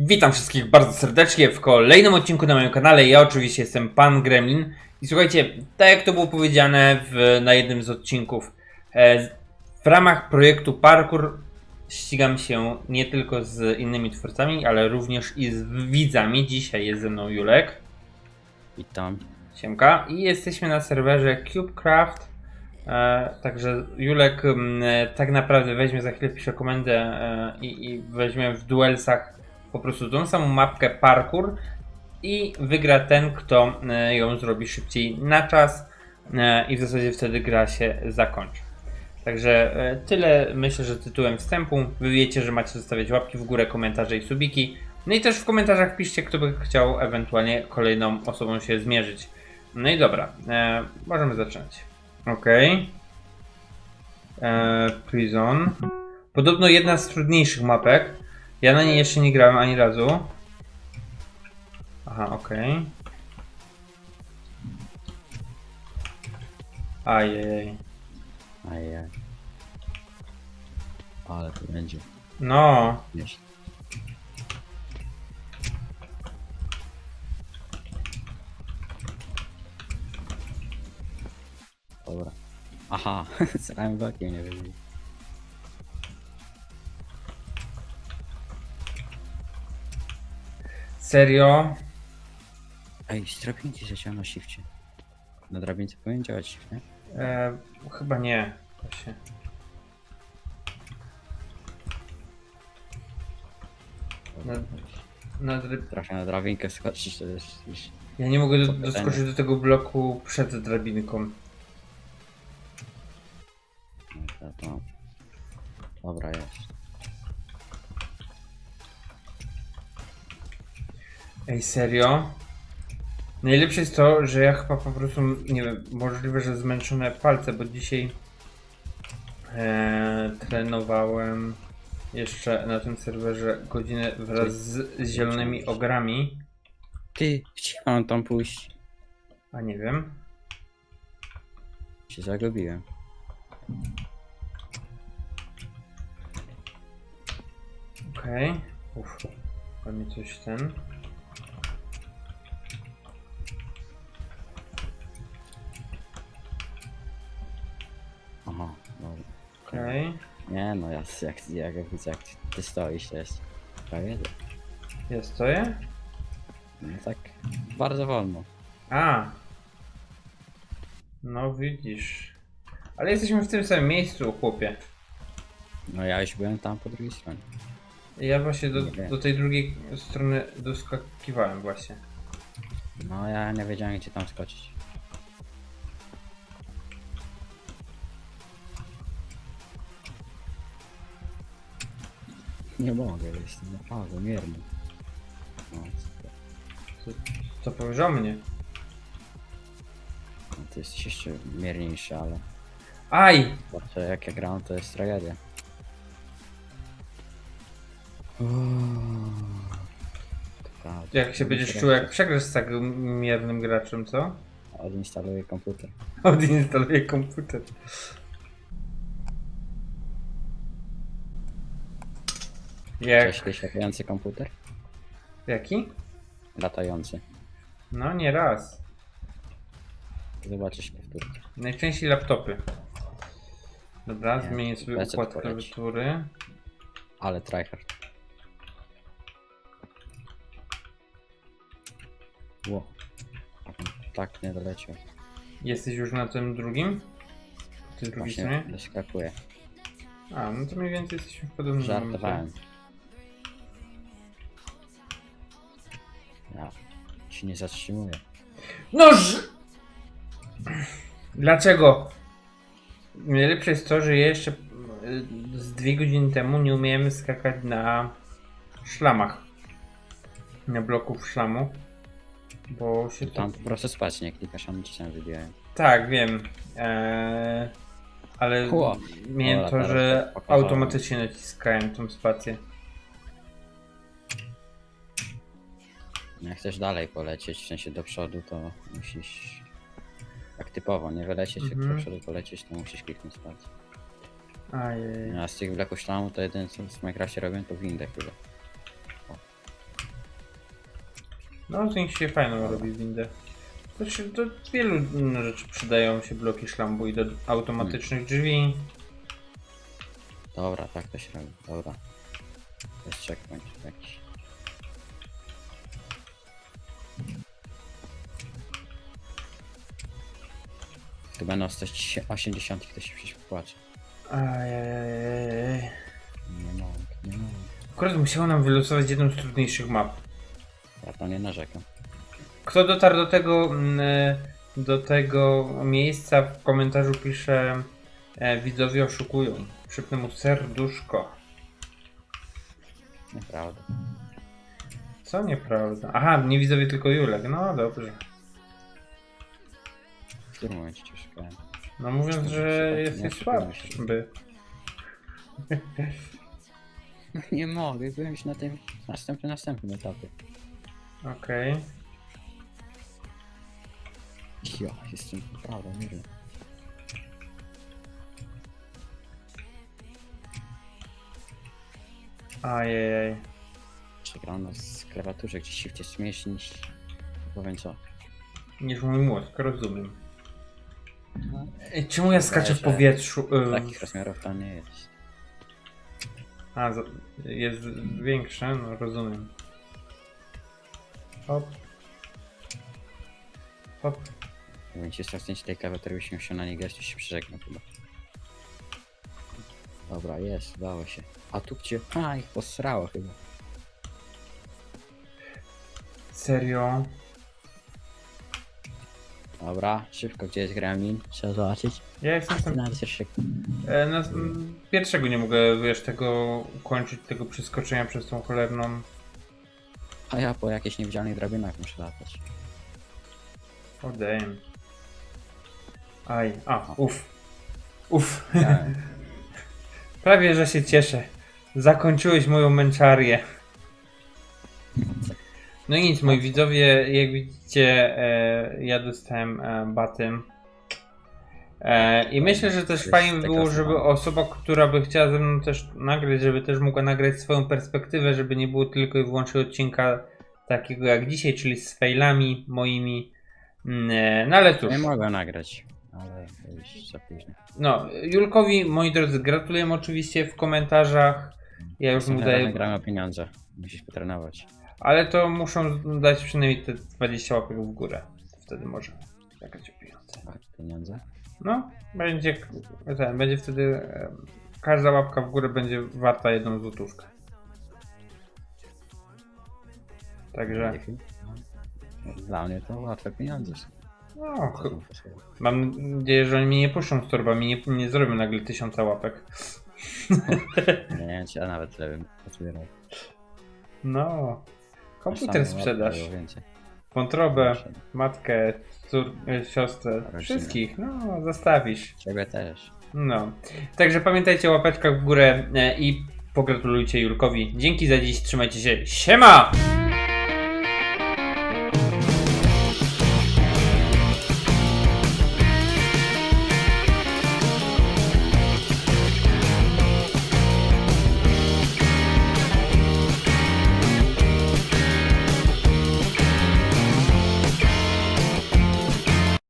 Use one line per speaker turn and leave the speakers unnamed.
Witam wszystkich bardzo serdecznie w kolejnym odcinku na moim kanale. Ja oczywiście jestem Pan Gremlin. I słuchajcie, tak jak to było powiedziane w, na jednym z odcinków, e, w ramach projektu Parkour ścigam się nie tylko z innymi twórcami, ale również i z widzami. Dzisiaj jest ze mną Julek,
Witam.
Siemka, i jesteśmy na serwerze CubeCraft. E, także Julek m, e, tak naprawdę weźmie za chwilę, pisze komendę e, i, i weźmie w duelsach po prostu tą samą mapkę parkour i wygra ten, kto e, ją zrobi szybciej na czas e, i w zasadzie wtedy gra się zakończy. Także e, tyle myślę, że tytułem wstępu. Wy wiecie, że macie zostawiać łapki w górę, komentarze i subiki. No i też w komentarzach piszcie, kto by chciał ewentualnie kolejną osobą się zmierzyć. No i dobra, e, możemy zacząć. Okej. E, Prison. Podobno jedna z trudniejszych mapek. Ja na niej jeszcze nie grałem ani razu. Aha, okej. Ajej.
Ajaj. Ale to będzie.
No,
Wiesz. Dobra. Aha, z rambakiem nie wiem.
Serio?
Ej, z drabinki zaciąłem na shifcie. Na drabince powinien działać shift, nie?
E, chyba nie. Właśnie. Na, na, dry-
Trochę na drabinkę skoczyć to jest
ja nie mogę do, doskoczyć do tego bloku przed drabinką.
No, to, to. Dobra, jest.
Ej, serio? Najlepsze jest to, że ja chyba po prostu, nie wiem, możliwe, że zmęczone palce, bo dzisiaj e, trenowałem jeszcze na tym serwerze godzinę wraz z zielonymi ogrami,
Ty, gdzie mam tam pójść?
a nie wiem.
Się zagubiłem.
Okej. Uff, ładnie coś ten.
No, ja, jak, jak, jak widzę jak ty stoisz, to jest prawie
Ja stoję?
no tak bardzo wolno.
A. No widzisz. Ale jesteśmy w tym samym miejscu, chłopie.
No ja już byłem tam po drugiej stronie.
Ja właśnie do, do tej drugiej strony doskakiwałem właśnie.
No ja nie wiedziałem gdzie tam skoczyć. Nie mogę, jestem naprawdę mierny. No, super.
Co, powiesz o mnie?
no ty jesteś jeszcze mierniejszy, ale
Aj!
patrzę jak ja gram to jest tragedia. Tak,
Jak się będziesz czuł, jak przegrasz z tak miernym graczem, co?
Odinstaluję komputer.
Odinstaluję komputer. Jak?
Cześć, latający komputer?
Jaki?
Latający.
No nie raz.
Zobaczysz powtórkę.
Najczęściej laptopy. Dobra,
Nie,
zmienię sobie układ
poleci.
klawiatury.
Ale tryhard. Ło. Tak, nie doleciał.
Jesteś już na tym drugim? Po tej drugiej
Właśnie
stronie?
doskakuje.
A, no to mniej więcej jesteśmy w podobnym momencie.
Żartowałem. Ja się nie zatrzymuję.
Noż! Dlaczego? Najlepsze jest to, że jeszcze y, z dwie godziny temu nie umiemy skakać na szlamach. Na bloku szlamu. Bo się.
Tam po prostu spać nie klikasz, a mi się wybijają.
Tak, wiem. Eee, ale
Ło.
miałem
Dobra,
to,
teraz
że
tak pokazałem.
automatycznie naciskałem tą spację.
Jak chcesz dalej polecieć, w sensie do przodu, to musisz tak typowo, nie wylecieć, jak
Mhm.
do przodu polecieć, to musisz kliknąć spać.
Ajej.
A z tych bleków szlamu to jedyne co w Minecrafcie robią to windę chyba.
No, z nich się fajną robi windę. To się do wielu mm, rzeczy przydają się bloki szlambu i do automatycznych drzwi.
Dobra, tak to się robi. Dobra. To jest checkpoint jakiś. Tu będą 180 ktoś się przecież płacze.
Ajajajaj.
Nie mogę, nie mogę.
Akurat musiało nam wylosować jedną z trudniejszych map.
Ja to nie narzekam.
Kto dotarł do tego, mm, e, do tego miejsca w komentarzu pisze e, widzowie oszukują. Przypnę mu serduszko.
Naprawdę.
Co nieprawda? Aha, nie widzowie tylko Julek. No dobrze.
W którym momencie cię szukałem?
No mówiąc, że jesteś słabszy.
No nie mogę, byłem już na tym następnym, następnym etapie.
Okej.
Ja jestem naprawdę mirny.
Ajajaj.
Przegrałem na z klawiaturze, gdzie shift jest mniejszy niż... Powiem co.
Niż mój mózg, rozumiem. Ej, Czemu ja skaczę w powietrzu?
takich rozmiarów to nie jest.
A, za- jest większe? No rozumiem. Hop. Hop.
Jakbym ci tej klawiatury, byś musiał na niej grać, to się przeżegnał chyba. Dobra, jest, udało się. A tu gdzie? A, ich posrało chyba.
Serio?
Dobra, szybko, gdzie jest gremlin? Trzeba zobaczyć.
Ja jestem tam...
Nawet jeszcze
E, pierwszego nie mogę, wiesz, tego kończyć, tego przeskoczenia przez tą cholerną...
A ja po jakiejś niewidzialnej drabinach muszę latać.
O damn. Aj, a, uff. Uff.
Ja,
Prawie, że się cieszę. Zakończyłeś moją męczarię. No i nic, moi widzowie, jak widzicie, e, ja dostałem e. E, I myślę, że też
jest
fajnie by
taka
było, żeby
sama.
osoba, która by chciała ze mną też nagrać, żeby też mogła nagrać swoją perspektywę, żeby nie było tylko i wyłącznie odcinka takiego jak dzisiaj, czyli z failami moimi. Mm, e, No ale cóż.
nie mogę nagrać, ale już za późno.
No, Julkowi, moi drodzy, gratuluję oczywiście w komentarzach. Ja już mu
Następnym razem
daję.
gramy o pieniądze. Musisz potrenować.
Ale to muszą dać przynajmniej te 20 łapek w górę. Wtedy może zagrać o pieniądze.
Tak, pieniądze?
No, będzie, ten, będzie wtedy. e, Każda łapka w górę będzie warta jedną złotówkę. Także.
Dla mnie to łatwe pieniądze są.
No, mam nadzieję, że oni mnie nie puszczą z torbami, nie, nie zrobią nagle tysiąca łapek.
Nie ja nawet tyle bym pozbierał.
No. Komputer
więcej.
Wątrobę, matkę, cór, e, siostrę, wszystkich, no zastawisz.
Ciebie też.
No. Także pamiętajcie o łapeczkach w górę e, i pogratulujcie Julkowi. Dzięki za dziś, trzymajcie się. Siema!